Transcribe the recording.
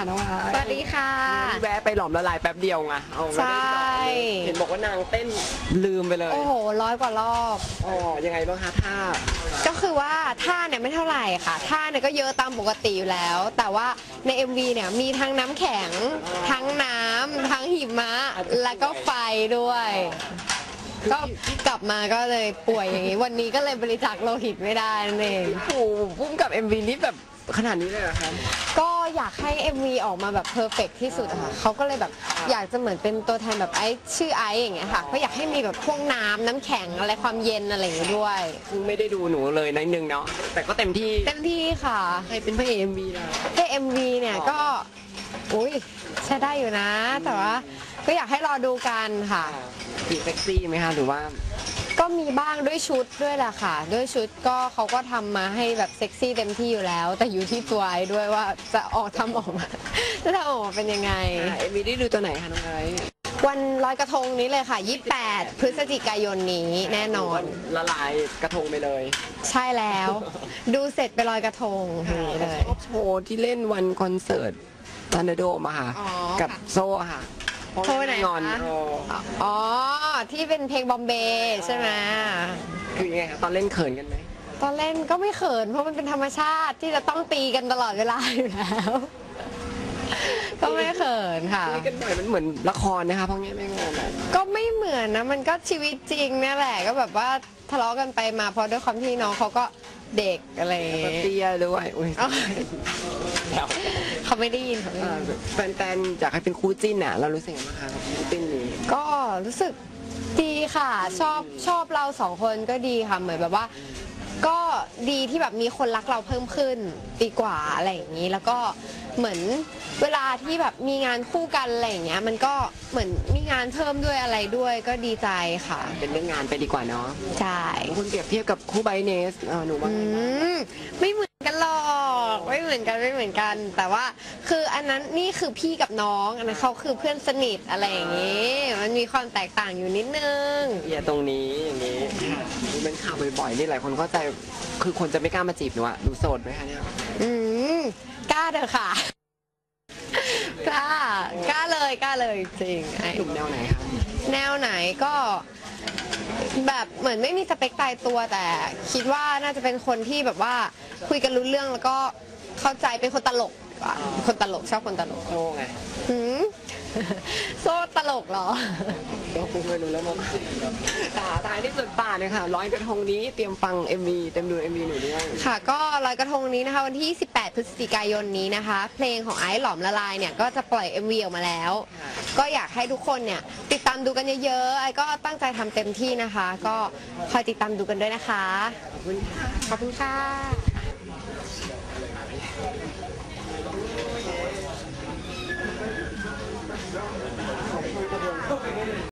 ค่ะน้องไอสวัสดีค่ะ แวะไปหลอมละลายแป๊บเดียวไงเอาไม่ได้ใช่เห็นบอกว่านางเต้นลืมไปเลยโอ้โหร้อยกว่ารอบ อ๋อยังไงบ้างคะท่าก็คือว่าท่าเนี่ยไม่เท่าไหร่ค่ะท่าเนี่ยก็เยอะตามปกติอยู่แล้ว แต่ว่าใน MV เนี่ยมีทั้งน้ำแข็ง ทั้งน้ำทั้งหิมะ แล้วก็ไฟด้วย ก็กลับมาก็เลยป่วยอย่างนี้ วันนี้ก็เลยบริจาคโลหิตไม่ได้นั่นเองโอ้โหพุ่มกับ MV นี้แบบขนาดนี้เลยเหรอคะก็อยากให้ MV ออกมาแบบเพอร์เฟกที่สุดอะค่ะเขาก็เลยแบบอยากจะเหมือนเป็นตัวแทนแบบไอซ์ชื่อไอซ์อย่างเงี้ยค่ะก็อยากให้มีแบบพวกน้ำน้ำแข็งอะไรความเย็นอะไรอย่างเงี้ยด้วยคือไม่ได้ดูหนูเลยนิดนึงเนาะแต่ก็เต็มที่เต็มที่ค่ะ ใครเป็นพระเอก MV นะให้ MV เนี่ยก็ อุ้ยใช้ได้อยู่นะ แต่ว่าก็อยากให้รอดูกันค่ะสีเซ็กซี่ไหมคะหรือว่า ก็มีบ้างด้วยชุดด้วยแหละค่ะ ด้วยชุดก็เขาก็ทำมาให้แบบเซ็กซี่เต็มที่อยู่แล้ว แต่อยู่ที่ตัวไอ้ด้วยว่าจะออกทำออกมา จะทำออกมาเป็นยังไง เอ็มวีได้ดูตัวไหนคะน้องไอซ์วันลอยกระทงนี้เลยค่ะ 28 พฤศจิกายนนี้แน่นอน ละลายกระทงไปเลยใช่แล้ว ดูเสร็จไปลอยกระทงนี้เลย ชอบโชว์ที่เล่นวันคอนเสิร์ต ทันเดโดมาค่ะ อ๋อกับค่ะโซ่ค่ะโชว์ไหนงอนคะเอออ๋อ ที่เป็นเพลงบอมเบย์ใช่ไหมคือยังไงคะตอนเล่นเขินกันไหมตอนเล่นก็ไม่เขิน เพราะมันเป็นธรรมชาติที่จะต้องตีกันตลอดเวลาอยู่แล้ว ก็ไม่เขินค่ะ คุยกันบ่อยมันเหมือนละครนะคะเพราะงี้ไม่งงอะก็ไม่เหมือนนะ มันก็ชีวิตจริงเนี่ยแหละก็แบบว่า ทะเลาะกันไปมาเพราะด้วยความที่น้องเขาก็เด็กอะไรอย่างก็เงี้ยเตี้ยด้วยอุ้ยเอ้าเดี๋ยวเขาไม่ได้ยินเขาไม่เอ่ได้อยิน แฟนๆอยากให้เป็นคู่จิ้นอะ เรารู้สึกยังไงบ้างคะกับคู่จิ้นนี้ ก็รู้สึกดีค่ะ ชอบชอบเราสองคนก็ดีค่ะเหมือนแบบว่า ก็ดีที่แบบมีคนรักเราเพิ่มขึ้นดีกว่าอะไรอย่างนี้ แล้วก็เหมือนเวลาที่แบบมีงานคู่กันอะไรอย่างเงี้ย มันก็เหมือนมีงานเพิ่มด้วยอะไรด้วยก็ดีใจค่ะเป็นเรื่องงานไปดีกว่าเนาะใช่คุณเปรียบเทียบกับคู่ไบเนสเออหนูว่าอืไงบ้าง มไม่เหมือนกันหรอก ไม่เหมือนกันไม่เหมือนกัน แต่ว่าคืออันนั้นนี่คือพี่กับน้องอันนั้นเขาคือเพื่อนสนิทอะไรอย่างนี้ มันมีความแตกต่างอยู่นิดนึง เอียตรงนี้อย่างนี้นี่เป็นข่าวบ่อยๆนี่หลายคนเข้าใจคือคนจะไม่กล้ามาจีบหนูอะหนูโสดไหมคะเนี่ยอืมกล้าเด้อค่ะกล้ากล้าเลยกล้าเลยจริงไอ้หนุ่มแนวไหนคะแนวไหนก็แบบเหมือนไม่มีสเปคตายตัวแต่ คิดว่าน่าจะเป็นคนที่แบบว่าคุยกันรู้เรื่องแล้วก็ เข้าใจเป็นคนตลกดีกว่าคนตลกชอบคนตลกโง่ไงหืมโซ่ตลกเหรอก็คงไม่รู้แล้วมั้งตาตายที่สุดป่าเนี่ยค่ะร้อยกระทงนี้เตรียมฟัง MV เต็มดู MV หนูด้วยค่ะ ก็ลอยกระทงนี้นะคะ วันที่ 18 พฤศจิกายนนี้นะคะ เพลงของไอซ์หลอมละลายเนี่ยก็จะปล่อย MV ออกมาแล้วค่ะก็อยากให้ทุกคนเนี่ย ติดตามดูกันเยอะๆไอก็ตั้งใจทำเต็มที่นะคะ ก็คอยติดตามดูกันด้วยนะคะ ขอบคุณค่ะขอบคุณค่ะ